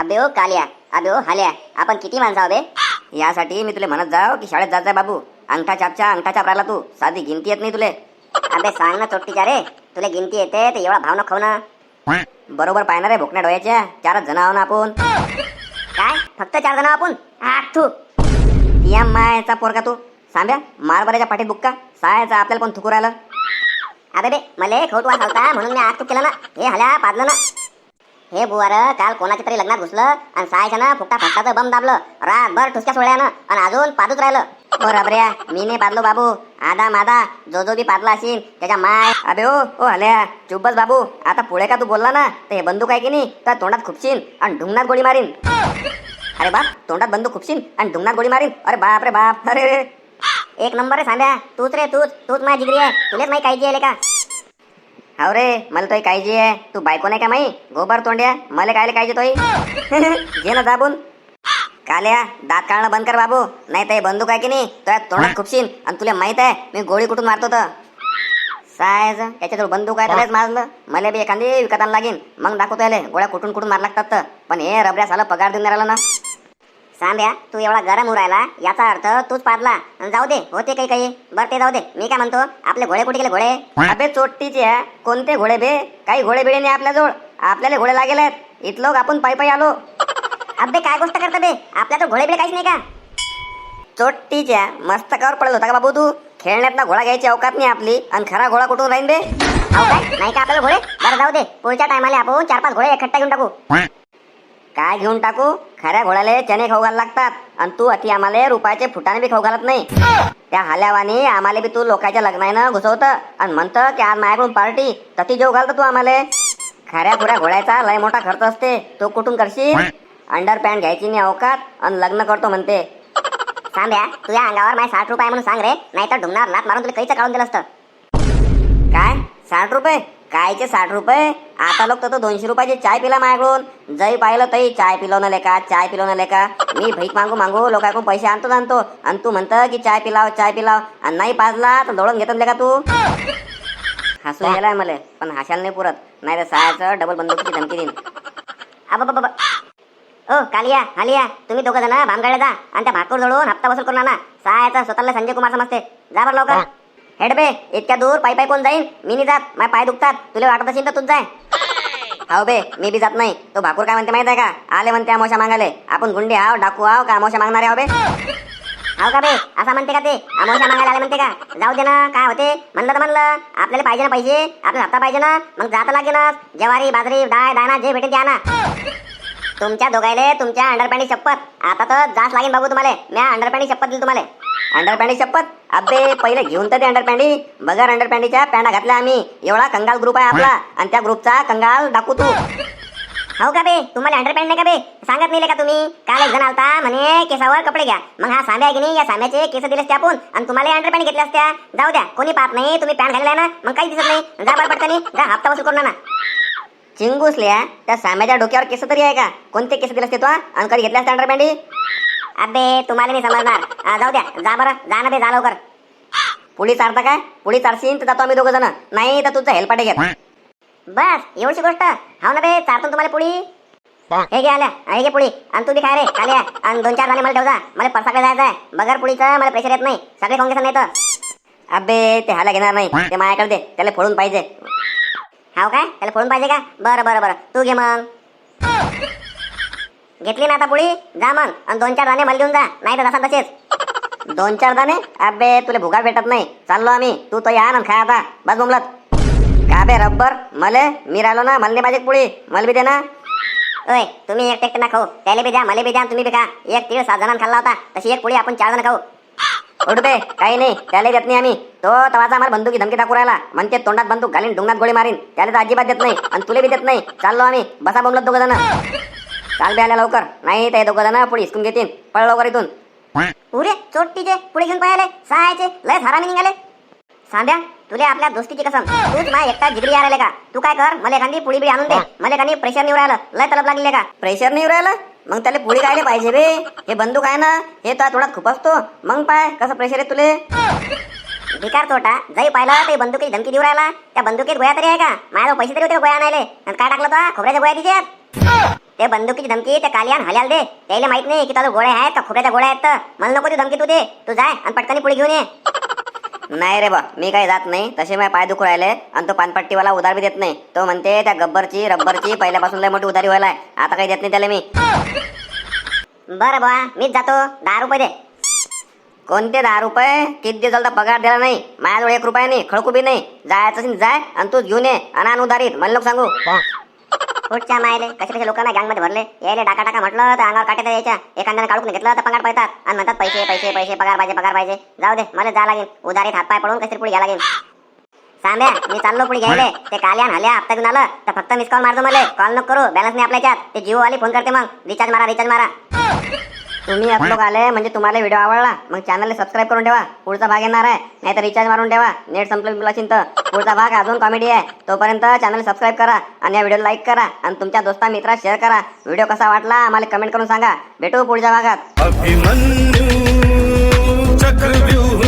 अबे ओ कालिया अबे ओ हाल्या आपण किती माणसं आहो बे? यासाठी मी तुला म्हणत जाव की शाळेत जात जाय बाबू. अंगठा चापच्या अंगठा चाप राहिला तू. साधी गिनती येत नाही तुले. अबे सांग ना चोट्टीच्या रे तुला गिनती येते तर एवढा भाव न खाऊ ना. बरोबर पाहणार रे भोकण्या डोळ्याच्या चारच जण आहो ना आपण. फक्त चार जण आपण आठ थू या मायचा पोरका तू. सांब्या मारबऱ्याच्या पाठीत बुक्का. सायचा आपल्याला पण थुकू राहिलं. अबे बे मले खोट वास आलता म्हणून मी आग तूक केलं ना. हे हल्या पाजलं ना. हे बुवार काल कोणाच्या तरी लग्नात घुसलं आणि सायच्या ना फुकटा फटकाचं बम दाबलं. रातभर ठुसक्या सोळ्यानं आणि अजून पाजूच राहिलं. ओ रबऱ्या मी नाही पाजलो बाबू. आदा मादा जो जो बी पाजला असेल त्याच्या माय अबे ओ ओ हल्या. चुब्बस बाबू. आता पुढे का तू बोलला ना? तर हे बंदूक आहे की नाही? तर तोंडात खुपशीन आणि ढुंगणात गोळी मारीन. अरे बाप तोंडात बंदूक खुपशीन आणि दुमनात गोळी मारीन. अरे बाप रे बाप. अरे रे एक नंबर रे सांड्या तूच रे तूच. तूच माझी जिगरी आहे. तुलेच माही काळजी आहे का हाव रे मला तोही काळजी आहे. तू बायको नाही का माही गोबर तोंड्या. मला कायले काळजी तोही? घे ना दाबून. काल्या दात काढणं बंद कर बाबू. नाही तर बंदूक आहे की नाही तुझ्या तोंडात खुपशीन. आणि तुला माहीत आहे मी गोळी कुठून मारतो तर? सायज याच्याजवळ बंदूक आहे त्यालाच मारलं. मला बी एखादी विकत लागेल मग दाखवतो याले गोळ्या कुठून कुठून मार लागतात पण हे रबऱ्यास साला पगार देऊन राहिला ना. सांब्या तू एवढा गरम उरायला याचा अर्थ तूच पाडला जाऊ दे होते काही काही. बरं ते जाऊ दे. मी काय म्हणतो आपले घोडे कुठे गेले घोडे? अबे चोट्टीचे कोणते घोडे बे? काही घोडे बिडे नाही आपल्याजवळ. आपल्याला घोडे लागेल आहेत. इथलोक आपण पायी पायी आलो. अबे काय गोष्ट करता बे? आपल्याकडे घोडे बिडे काहीच नाही का? चोट्टीच्या मस्तकावर पडत होता का बाबू तू? खेळण्यात घोडा घ्यायची अवकात नाही आपली. आणि खरा घोडा कुठून राहीन बे? नाही का आपल्याला घोडे? बरं जाऊ दे. पुढच्या टायमाला आपण चार पाच घोडे एकट्ठा घेऊन टाकू. काय घेऊन टाकू? खऱ्या घोड्याला चणे खाऊ घाल लागतात. आणि तू अति आम्हाला रुपयाचे फुटाने बी खाऊ घालत नाही. त्या हल्यावानी आम्हाला बी तू लोकांच्या लग्नानं घुसवत. आणि म्हणतं की आज माझ्याकडून पार्टी. तती जेव घालतं तू आम्हाला. खऱ्या खुऱ्या घोड्याचा लय मोठा खर्च असते. तो कुठून करशील? अंडर पॅन्ट घ्यायची नाही अवकात. आणि लग्न करतो म्हणते. सांभ्या तुझ्या अंगावर माझे साठ रुपये म्हणून सांग रे. नाही तर ढुंगणार लात मारून तुला कैचं काढून दिलं असतं. काय? साठ रुपये? कायचे साठ रुपये? आता लोक तर दोनशे रुपयाची चाय पिला माझ्याकडून जई पाहिलं तई चाय पिलवणं लेका चाय पिलवणं लेका. मी भीक मागू मागू लोकांकडून पैसे आणतो आणतो. आणि तू म्हणतं की चाय पिलाव चाय पिलाव. आणि नाही पाजला तर दौडून घेतात लेका तू. हसू गेलाय मला पण हसायला नाही पुरत. नाही तर सहायचं डबल बंदुकीची धमकी देईन. बाबा ओ कालिया हालिया तुम्ही दोघं जण भामगाडे जा. आणि त्या भाकूर जळून हप्ता वसूल करून आणा. सहायचा स्वतःला संजय कुमार समजते. जा बरं लवकर. हेड बे इतक्या दूर पायी पायी कोण जाईन? मी नाही जात माझे पाय दुखतात. तुला वाटत असेल तर तूच जाय हाव हो बे मी बी जात नाही. तो भाकूर काय म्हणते माहीत आहे का? आले म्हणते अमोशा मागाले आपण गुंडे आव डाकू आव का? अमोशा मागणारे आहो बे. हाव का बे? असं म्हणते का ते? अमोशा मागायला आले म्हणते का? जाऊ दे ना काय होते? म्हणलं तर म्हणलं. आपल्याला पाहिजे ना पैसे? आपल्याला हप्ता पाहिजे ना? मग जाता लागेलच. ज्वारी बाजरी डाळ दाणा जे भेटेल ते आणा. तुमच्या दोघायले तुमच्या अंडरपॅन्टी शपथ. आता तर जास लागेल बघू तुम्हाला. मी अंडरपॅन्टी शपथ दिली तुम्हाला. अंडरपॅन्टी शपथ? अबे पहिले घेऊन तर ते अंडरपॅन्टी बगर अंडरपॅन्टीच्या पॅन्टा घातल्या आम्ही. एवढा कंगाल ग्रुप आहे आपला. आणि त्या ग्रुपचा कंगाल दाखवू तू. हो का बे? तुम्हाला अंडरपॅन्ट नाही का बे? सांगत नाही का तुम्ही? काल एक जण आलता म्हणे केसावर कपडे घ्या. मग हा साम्या की नाही? या साम्याचे केस दिले असते आपण. आणि तुम्हाला अंडरपॅन्ट घेतल्या असत्या जाऊ द्या. कोणी पाहत नाही तुम्ही पॅन्ट घालला ना? मग काही दिसत नाही. जा बरं पटकनी जा हप्ता वसूल करून ना चिंगूसल्या त्या साम्याच्या डोक्यावर केस तरी आहे का? कोणते केस दिले असते तो आणि कधी घेतले असते अंडरपॅन्टी अबे तुम्हाला नाही समजणार. जाऊ द्या. जा बरं. जा ना बे जा लवकर. पुढी चारता काय? पुढी चारशीन तर जातो आम्ही दोघं जण नाही तर तुझं हेल्पाटे घेत. बस एवढीची गोष्ट. हाव ना बे चारतो तुम्हाला पुढी हे घे आल्या. हे घे पुढी आणि तू बी रे. खाली आणि दोन चार जाणे मला ठेवता मला परसाकडे जायचं आहे. बगर पुढीचं मला प्रेशर येत नाही. सगळे काँग्रेस नाही तर अबे ते हाला घेणार नाही. ते माझ्याकडे दे. त्याला फोडून पाहिजे. हाव काय? त्याला फोडून पाहिजे का? बरं बरं बरं. तू घे मग. घेतली ना आता पुढी जा मग. आणि दोन चार दाणे मला देऊन जा. नाही तर तसा तसेच. दोन चार दाणे? अबे तुला भुगा भेटत नाही. चाललो आम्ही. तू तो या ना खा आता. बस बोमलत का बे रब्बर? मले? मी राहिलो ना. मला पाहिजे पुढी. मला बी दे ना. ओय तुम्ही एक टेक ना खाऊ. त्याला बी द्या मला बी द्या तुम्ही बी खा. एक तीळ सात जणांना खाल्ला होता. तशी एक पुढी आपण चार जण खाऊ. उठ बे. काही नाही. त्याला देत नाही आम्ही. तो तवाचा आम्हाला बंदुकी धमकी टाकू राहिला. म्हणते तोंडात बंदूक घालीन डोंगात गोळी मारीन. त्याला तर अजिबात देत नाही. आणि तुला बी देत नाही. चाललो आम्ही. बसा बोमलत दोघं जण. चाल बे आल्या लवकर. नाही ते दोघं जण पुढे हिसकून घेतील पळ लवकर इथून. पुरे चोट्टीचे. पुढे घेऊन पळाले सहायचे. लय हरामी निघाले. सांड्या तुला आपल्या दोस्तीची कसम. तूच माझ्या एकटा जिगरी यायला का? तू काय कर? मला एखादी पुढी बिडी आणून दे. मला एखादी प्रेशर निवड राहिलं. लय तलब लागले का? प्रेशर निवड राहिलं? मग त्याला पुढे काय पाहिजे बे. हे बंदूक आहे ना हे तर तोंडात खुपसतो. मग पाय कसं प्रेशर आहे तुले? भिकार तोटा जरी पाहिलं ते बंदुकीची धमकी देऊ राहिला. त्या बंदुकीत गोळ्या तरी आहे का? माझ्याजवळ पैसे तरी होते आणायले? आणि काय टाकलं तो खोबऱ्याच्या गोळ्या तिच्यात? ते बंदुकीची धमकी त्या कालियान हल्याल दे त्याला माहीत नाही की तुझ्या गोळ्या आहेत का खोबऱ्याच्या गोळ्या आहेत तर मला नको ती धमकी तू दे तू जाय आणि पटकनी पुढे घेऊन ये नाही रे बा मी काही जात नाही तसे माझे पाय दुखू राहिले आणि तो पानपट्टीवाला उधार बी देत नाही तो म्हणते त्या गब्बरची रब्बरची पहिल्यापासून लय मोठी उधारी व्हायला आता काही देत नाही त्याला मी बरं बा मीच जातो दहा रुपये दे कोणते दहा रुपये किती दिवस झाला पगार दिला नाही माझ्याजवळ एक रुपया नाही खळकू बी नाही जायचं जाय आणि तूच घेऊन ये आण उधारीत मला लोक सांगू पुढच्या मायले कसे कसे लोकांना गँगमध्ये भरले. यायले टाका टाका म्हटलं तर अंगावर काटे यायच्या एखाद्याने काढून घेतलं तर पगार पडतात आणि म्हणतात पैसे पैसे पैसे पगार पाहिजे पगार पाहिजे. जाऊ दे मला जा लागेल. उधारीत हातपाय पडून कसे पुढे घ्या लागेल. सांब्या मी चाललो पुढे घ्यायले. ते काल्यान हल्या हप्ता घेऊन आलं. तर फक्त मिस कॉल मारतो मला. कॉल नको करू. बॅलन्स नाही आपल्याच्यात ते जिओ वाली फोन करते मग. रिचार्ज मारा रिचार्ज मारा. तुम्ही आत लोक आले म्हणजे तुम्हाला व्हिडिओ आवडला मग चॅनलला सबस्क्राईब करून ठेवा. पुढचा भाग येणार आहे. नाहीतर रिचार्ज मारून ठेवा. नेट संपलं तुला चिंत पुढचा भाग अजून कॉमेडी आहे. तोपर्यंत चॅनल सबस्क्राईब करा आणि या व्हिडिओ लाईक करा आणि तुमच्या दोस्ता मित्रात शेअर करा. व्हिडिओ कसा वाटला आम्हाला कमेंट करून सांगा. भेटू पुढच्या भागात. अभिमन्यू चक्रव्यूह